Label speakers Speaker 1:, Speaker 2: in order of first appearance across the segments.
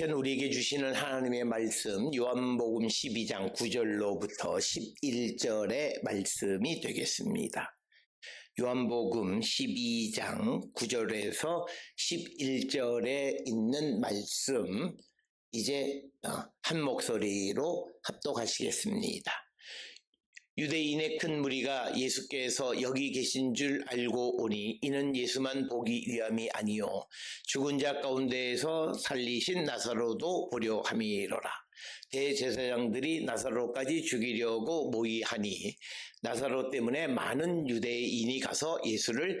Speaker 1: 시간 우리에게 주시는 하나님의 말씀 요한복음 12장 9절로부터 11절의 말씀이 되겠습니다. 요한복음 12장 9절에서 11절에 있는 말씀 이제 어, 한 목소리로 합독하시겠습니다. 유대인의 큰 무리가 예수께서 여기 계신 줄 알고 오니 이는 예수만 보기 위함이 아니요 죽은 자 가운데에서 살리신 나사로도 보려 함이로라. 대제사장들이 나사로까지 죽이려고 모의하니 나사로 때문에 많은 유대인이 가서 예수를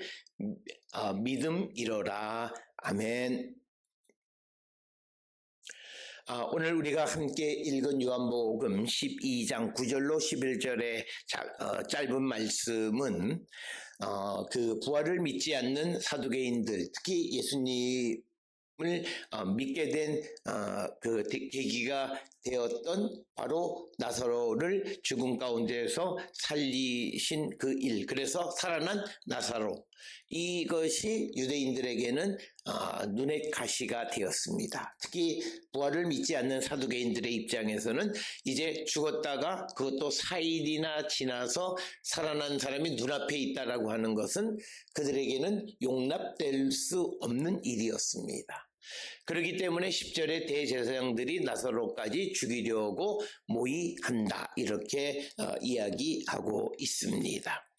Speaker 1: 어, 믿음이로라. 아멘. 아, 오늘 우리가 함께 읽은 요한복음 12장 9절로 11절의 어, 짧은 말씀은 어, 그 부활을 믿지 않는 사두개인들 특히 예수님을 어, 믿게 된그 계기가 되었던 바로 나사로를 죽음 가운데서 살리신 그 일, 그래서 살아난 나사로. 이것이 유대인들에게는 어, 눈의 가시가 되었습니다. 특히 부활을 믿지 않는 사두개인들의 입장에서는 이제 죽었다가 그것도 4일이나 지나서 살아난 사람이 눈앞에 있다라고 하는 것은 그들에게는 용납될 수 없는 일이었습니다. 그렇기 때문에 10절에 대제사장들이 나사로까지 죽이려고 모의한다. 이렇게 어, 이야기하고 있습니다.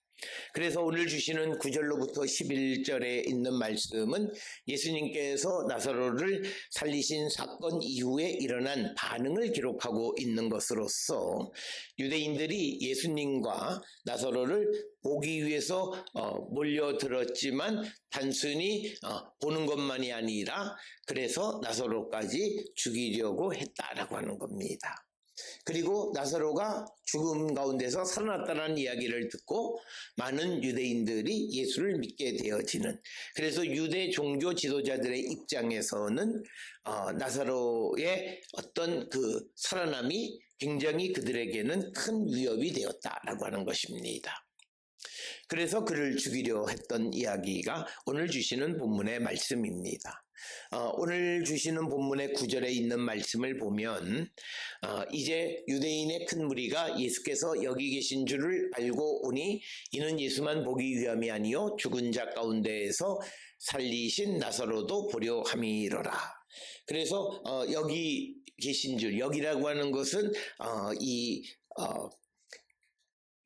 Speaker 1: 그래서 오늘 주시는 9절로부터 11절에 있는 말씀은 예수님께서 나사로를 살리신 사건 이후에 일어난 반응을 기록하고 있는 것으로서 유대인들이 예수님과 나사로를 보기 위해서 어, 몰려들었지만 단순히 어, 보는 것만이 아니라 그래서 나사로까지 죽이려고 했다라고 하는 겁니다. 그리고 나사로가 죽음 가운데서 살아났다는 이야기를 듣고 많은 유대인들이 예수를 믿게 되어지는 그래서 유대 종교 지도자들의 입장에서는 어, 나사로의 어떤 그 살아남이 굉장히 그들에게는 큰 위협이 되었다라고 하는 것입니다. 그래서 그를 죽이려 했던 이야기가 오늘 주시는 본문의 말씀입니다. 어, 오늘 주시는 본문의 구절에 있는 말씀을 보면 어, 이제 유대인의 큰 무리가 예수께서 여기 계신 줄을 알고 오니 이는 예수만 보기 위함이 아니요 죽은 자 가운데에서 살리신 나사로도 보려 함이로라. 그래서 어, 여기 계신 줄 여기라고 하는 것은 어, 이 어,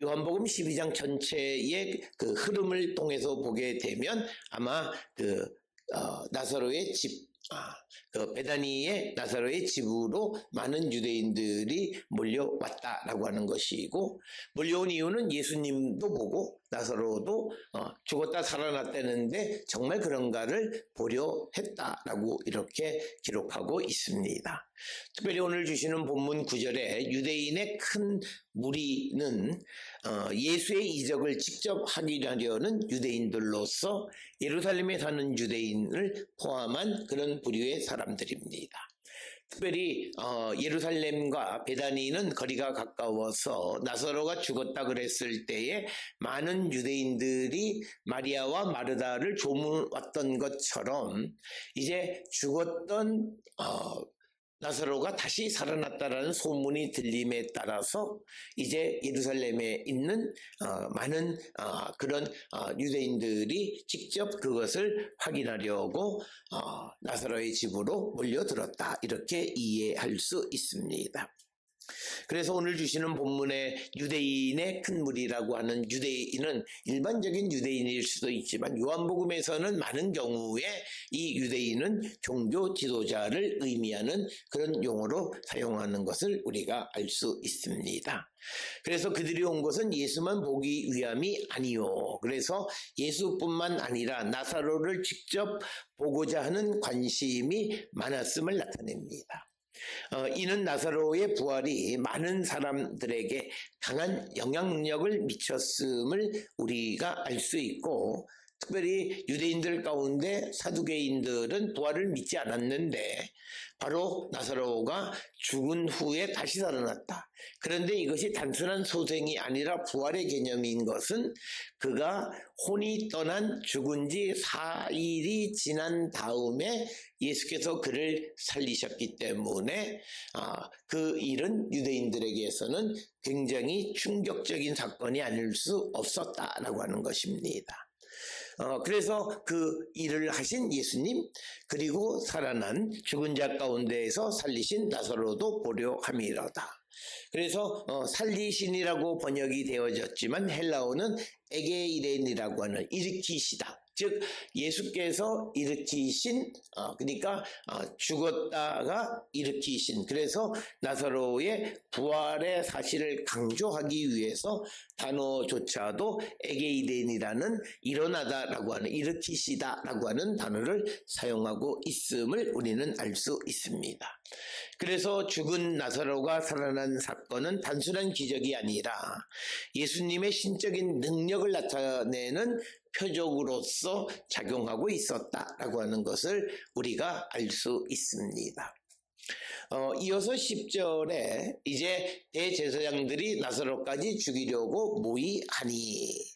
Speaker 1: 요한복음 12장 전체의 그 흐름을 통해서 보게 되면 아마 그 어, 나사로의 집, 아, 그 베다니의 나사로의 집으로 많은 유대인들이 몰려왔다라고 하는 것이고 몰려온 이유는 예수님도 보고 나사로도 어, 죽었다 살아났다는데 정말 그런가를 보려 했다라고 이렇게 기록하고 있습니다. 특별히 오늘 주시는 본문 구절에 유대인의 큰 무리는 어, 예수의 이적을 직접 확인하려는 유대인들로서 예루살렘에 사는 유대인을 포함한 그런 부류의 사람들입니다. 특별히 어, 예루살렘과 베다니는 거리가 가까워서 나사로가 죽었다 그랬을 때에 많은 유대인들이 마리아와 마르다를 조문 왔던 것처럼 이제 죽었던 어, 나사로가 다시 살아났다라는 소문이 들림에 따라서 이제 예루살렘에 있는 어, 많은 어, 그런 어, 유대인들이 직접 그것을 확인하려고 어, 나사로의 집으로 몰려들었다 이렇게 이해할 수 있습니다. 그래서 오늘 주시는 본문의 유대인의 큰 무리라고 하는 유대인은 일반적인 유대인일 수도 있지만 요한복음에서는 많은 경우에 이 유대인은 종교 지도자를 의미하는 그런 용어로 사용하는 것을 우리가 알 수 있습니다. 그래서 그들이 온 것은 예수만 보기 위함이 아니요. 그래서 예수뿐만 아니라 나사로를 직접 보고자 하는 관심이 많았음을 나타냅니다. 어, 이는 나사로의 부활이 많은 사람들에게 강한 영향력을 미쳤음을 우리가 알 수 있고 특별히 유대인들 가운데 사두개인들은 부활을 믿지 않았는데 바로 나사로가 죽은 후에 다시 살아났다. 그런데 이것이 단순한 소생이 아니라 부활의 개념인 것은 그가 혼이 떠난 죽은 지 4일이 지난 다음에 예수께서 그를 살리셨기 때문에 아, 그 일은 유대인들에게서는 굉장히 충격적인 사건이 아닐 수 없었다라고 하는 것입니다. 어, 그래서 그 일을 하신 예수님 그리고 살아난 죽은 자 가운데에서 살리신 나사로도 보려 함이로다. 그래서 어, 살리신이라고 번역이 되어졌지만 헬라어는 에게이렌이라고 하는 일으키시다. 즉 예수께서 일으키신 어, 그러니까 어, 죽었다가 일으키신 그래서 나사로의 부활의 사실을 강조하기 위해서 단어조차도 에게이덴이라는 일어나다라고 하는 일으키시다라고 하는 단어를 사용하고 있음을 우리는 알 수 있습니다. 그래서 죽은 나사로가 살아난 사건은 단순한 기적이 아니라 예수님의 신적인 능력을 나타내는 표적으로서 작용하고 있었다라고 하는 것을 우리가 알 수 있습니다. 어, 이어서 10절에 이제 대제사장들이 나사로까지 죽이려고 모이하니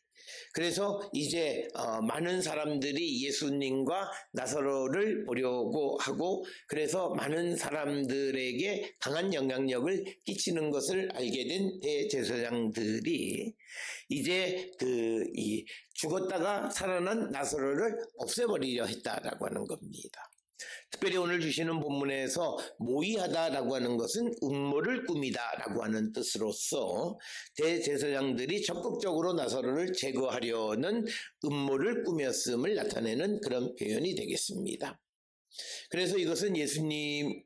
Speaker 1: 그래서 이제 어, 많은 사람들이 예수님과 나사로를 보려고 하고 그래서 많은 사람들에게 강한 영향력을 끼치는 것을 알게 된 대제사장들이 이제 그 이 죽었다가 살아난 나사로를 없애버리려 했다라고 하는 겁니다. 특별히 오늘 주시는 본문에서 모의하다라고 하는 것은 음모를 꾸미다라고 하는 뜻으로서 대제사장들이 적극적으로 나사로를 제거하려는 음모를 꾸몄음을 나타내는 그런 표현이 되겠습니다. 그래서 이것은 예수님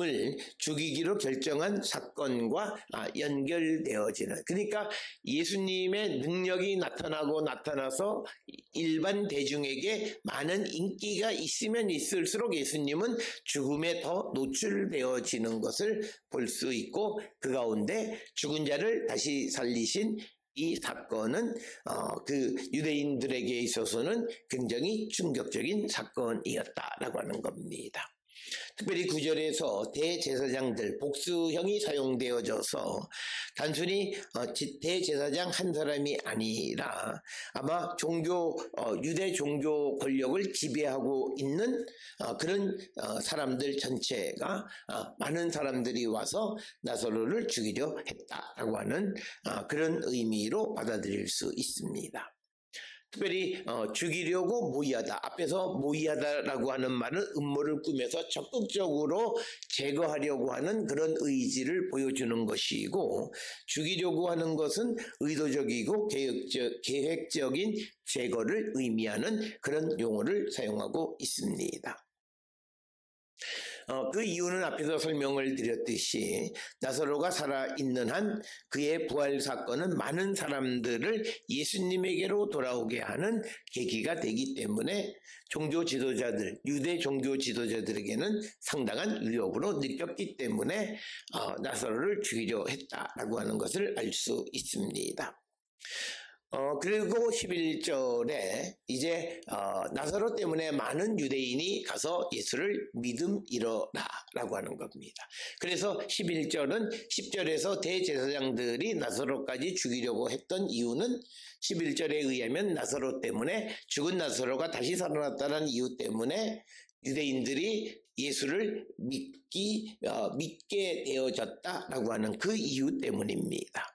Speaker 1: 을 죽이기로 결정한 사건과 아, 연결되어지는 그러니까 예수님의 능력이 나타나고 나타나서 일반 대중에게 많은 인기가 있으면 있을수록 예수님은 죽음에 더 노출되어지는 것을 볼 수 있고 그 가운데 죽은 자를 다시 살리신 이 사건은 어, 그 유대인들에게 있어서는 굉장히 충격적인 사건이었다라고 하는 겁니다. 특별히 구절에서 대제사장들 복수형이 사용되어져서 단순히 어, 지- 대제사장 한 사람이 아니라 아마 종교 어, 유대 종교 권력을 지배하고 있는 어, 그런 어, 사람들 전체가 어, 많은 사람들이 와서 나사로를 죽이려 했다라고 하는 어, 그런 의미로 받아들일 수 있습니다. 특별히 어, 죽이려고 모의하다 앞에서 모의하다라고 하는 말은 음모를 꾸며서 적극적으로 제거하려고 하는 그런 의지를 보여주는 것이고 죽이려고 하는 것은 의도적이고 계획적, 계획적인 제거를 의미하는 그런 용어를 사용하고 있습니다. 어, 그 이유는 앞에서 설명을 드렸듯이 나사로가 살아있는 한 그의 부활 사건은 많은 사람들을 예수님에게로 돌아오게 하는 계기가 되기 때문에 종교 지도자들, 유대 종교 지도자들에게는 상당한 위협으로 느꼈기 때문에 어, 나사로를 죽이려 했다라고 하는 것을 알 수 있습니다. 어, 그리고 11절에 이제 어, 나사로 때문에 많은 유대인이 가서 예수를 믿음 이러라 라고 하는 겁니다. 그래서 11절은 10절에서 대제사장들이 나사로까지 죽이려고 했던 이유는 11절에 의하면 나사로 때문에 죽은 나사로가 다시 살아났다는 이유 때문에 유대인들이 예수를 믿기 어, 믿게 되어졌다라고 하는 그 이유 때문입니다.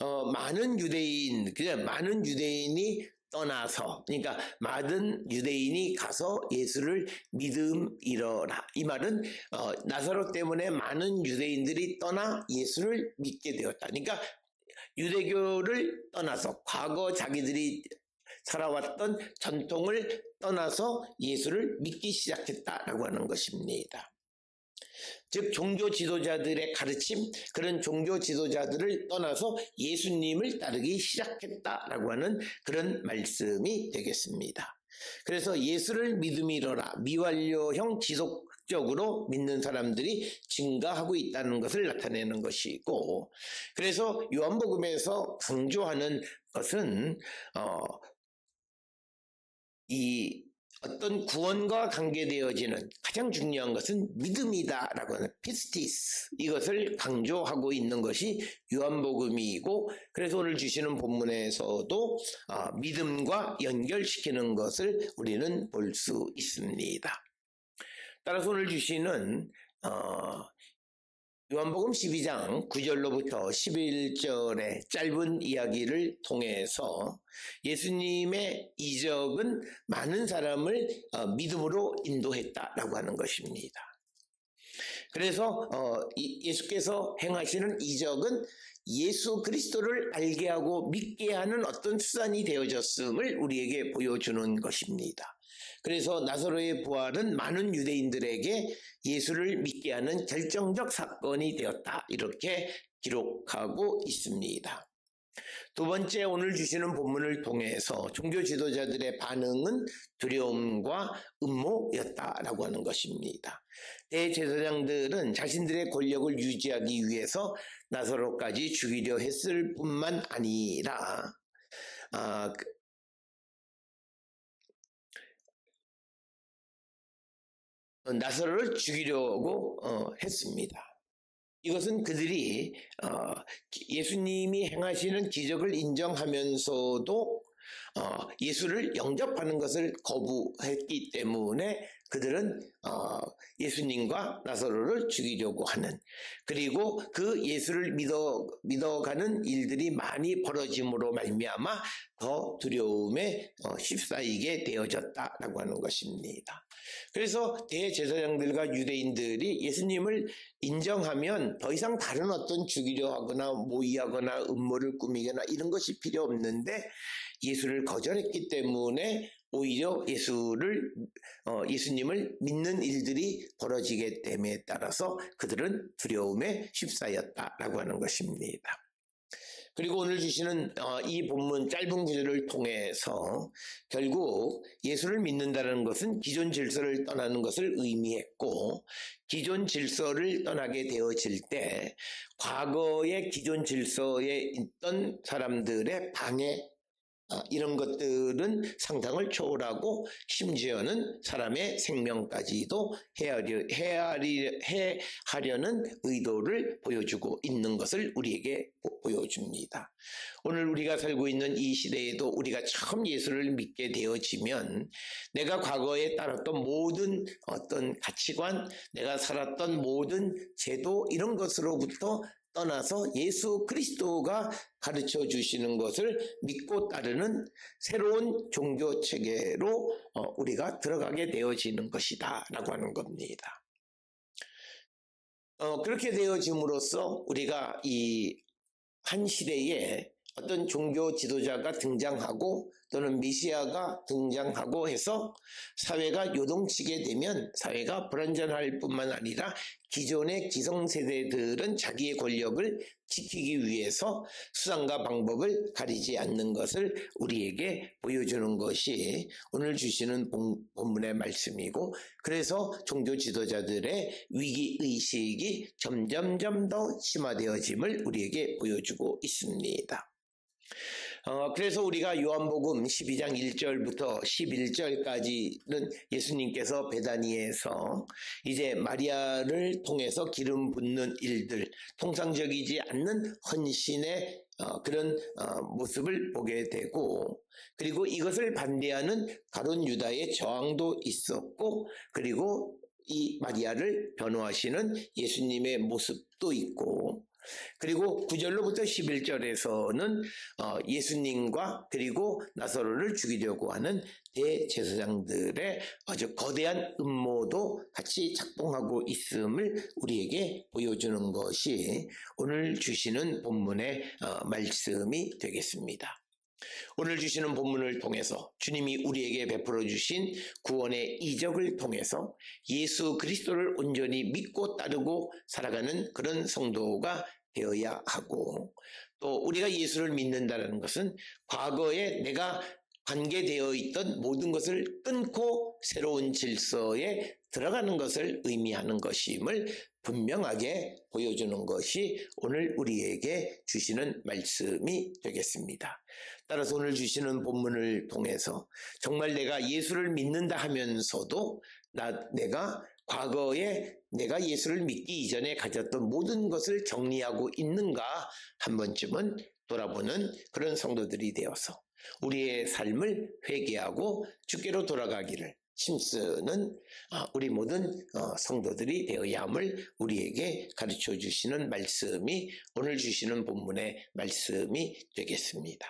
Speaker 1: 어, 많은 유대인, 그냥 많은 유대인이 떠나서, 그러니까 많은 유대인이 가서 예수를 믿음 이러라. 이 말은 어, 나사로 때문에 많은 유대인들이 떠나 예수를 믿게 되었다. 그러니까 유대교를 떠나서 과거 자기들이 살아왔던 전통을 떠나서 예수를 믿기 시작했다라고 하는 것입니다. 즉 종교 지도자들의 가르침 그런 종교 지도자들을 떠나서 예수님을 따르기 시작했다라고 하는 그런 말씀이 되겠습니다. 그래서 예수를 믿음이로라 미완료형 지속적으로 믿는 사람들이 증가하고 있다는 것을 나타내는 것이고 그래서 요한복음에서 강조하는 것은 어, 이 어떤 구원과 관계되어지는 가장 중요한 것은 믿음이다라고 하는 피스티스 이것을 강조하고 있는 것이 요한복음이고 그래서 오늘 주시는 본문에서도 아, 믿음과 연결시키는 것을 우리는 볼 수 있습니다. 따라서 오늘 주시는 어, 요한복음 12장 9절로부터 11절의 짧은 이야기를 통해서 예수님의 이적은 많은 사람을 어, 믿음으로 인도했다라고 하는 것입니다. 그래서 어, 이- 예수께서 행하시는 이적은 예수 그리스도를 알게 하고 믿게 하는 어떤 수단이 되어졌음을 우리에게 보여주는 것입니다. 그래서 나사로의 부활은 많은 유대인들에게 예수를 믿게 하는 결정적 사건이 되었다. 이렇게 기록하고 있습니다. 두 번째 오늘 주시는 본문을 통해서 종교 지도자들의 반응은 두려움과 음모였다라고 하는 것입니다. 대제사장들은 자신들의 권력을 유지하기 위해서 나사로까지 죽이려 했을 뿐만 아니라 아, 그- 어, 나사로를 죽이려고 어, 했습니다. 이것은 그들이 어, 예수님이 행하시는 기적을 인정하면서도 어, 예수를 영접하는 것을 거부했기 때문에 그들은 어, 예수님과 나사로를 죽이려고 하는 그리고 그 예수를 믿어 믿어가는 일들이 많이 벌어짐으로 말미암아 더 두려움에 어, 휩싸이게 되어졌다라고 하는 것입니다. 그래서 대제사장들과 유대인들이 예수님을 인정하면 더 이상 다른 어떤 죽이려 하거나 모의하거나 음모를 꾸미거나 이런 것이 필요 없는데 예수를 거절했기 때문에 오히려 예수를 어, 예수님을 믿는 일들이 벌어지게 됨에 따라서 그들은 두려움에 휩싸였다라고 하는 것입니다. 그리고 오늘 주시는 어, 이 본문 짧은 구절을 통해서 결국 예수를 믿는다는 것은 기존 질서를 떠나는 것을 의미했고 기존 질서를 떠나게 되어질 때 과거의 기존 질서에 있던 사람들의 방해 아, 이런 것들은 상상을 초월하고 심지어는 사람의 생명까지도 헤아려, 헤아리, 해하려는 의도를 보여주고 있는 것을 우리에게 보- 보여줍니다. 오늘 우리가 살고 있는 이 시대에도 우리가 처음 예수를 믿게 되어지면 내가 과거에 따랐던 모든 어떤 가치관, 내가 살았던 모든 제도 이런 것으로부터 떠나서 예수 그리스도가 가르쳐 주시는 것을 믿고 따르는 새로운 종교 체계로 어, 우리가 들어가게 되어지는 것이다라고 하는 겁니다. 어, 그렇게 되어짐으로써 우리가 이 한 시대에 어떤 종교 지도자가 등장하고 또는 메시아가 등장하고 해서 사회가 요동치게 되면 사회가 불안전할 뿐만 아니라 기존의 기성세대들은 자기의 권력을 지키기 위해서 수단과 방법을 가리지 않는 것을 우리에게 보여주는 것이 오늘 주시는 본- 본문의 말씀이고 그래서 종교 지도자들의 위기 의식이 점점점 더 심화되어짐을 우리에게 보여주고 있습니다. 어, 그래서 우리가 요한복음 12장 1절부터 11절까지는 예수님께서 베다니에서 이제 마리아를 통해서 기름 붓는 일들, 통상적이지 않는 헌신의 어, 그런 어, 모습을 보게 되고 그리고 이것을 반대하는 가론 유다의 저항도 있었고 그리고 이 마리아를 변호하시는 예수님의 모습도 있고 그리고 9절로부터 11절에서는 어, 예수님과 그리고 나사로를 죽이려고 하는 대제사장들의 아주 거대한 음모도 같이 작동하고 있음을 우리에게 보여주는 것이 오늘 주시는 본문의 어, 말씀이 되겠습니다. 오늘 주시는 본문을 통해서 주님이 우리에게 베풀어 주신 구원의 이적을 통해서 예수 그리스도를 온전히 믿고 따르고 살아가는 그런 성도가 되어야 하고 또 우리가 예수를 믿는다는 것은 과거에 내가 관계되어 있던 모든 것을 끊고 새로운 질서에 들어가는 것을 의미하는 것임을 분명하게 보여주는 것이 오늘 우리에게 주시는 말씀이 되겠습니다. 따라서 오늘 주시는 본문을 통해서 정말 내가 예수를 믿는다 하면서도 나, 내가 과거에 내가 예수를 믿기 이전에 가졌던 모든 것을 정리하고 있는가 한 번쯤은 돌아보는 그런 성도들이 되어서 우리의 삶을 회개하고 주께로 돌아가기를 힘쓰는 아, 우리 모든 어, 성도들이 되어야 함을 우리에게 가르쳐 주시는 말씀이 오늘 주시는 본문의 말씀이 되겠습니다.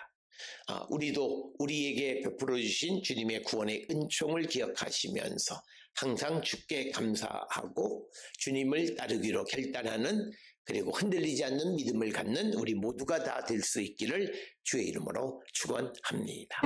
Speaker 1: 아, 우리도 우리에게 베풀어 주신 주님의 구원의 은총을 기억하시면서 항상 주께 감사하고 주님을 따르기로 결단하는 그리고 흔들리지 않는 믿음을 갖는 우리 모두가 다 될 수 있기를 주의 이름으로 축원합니다.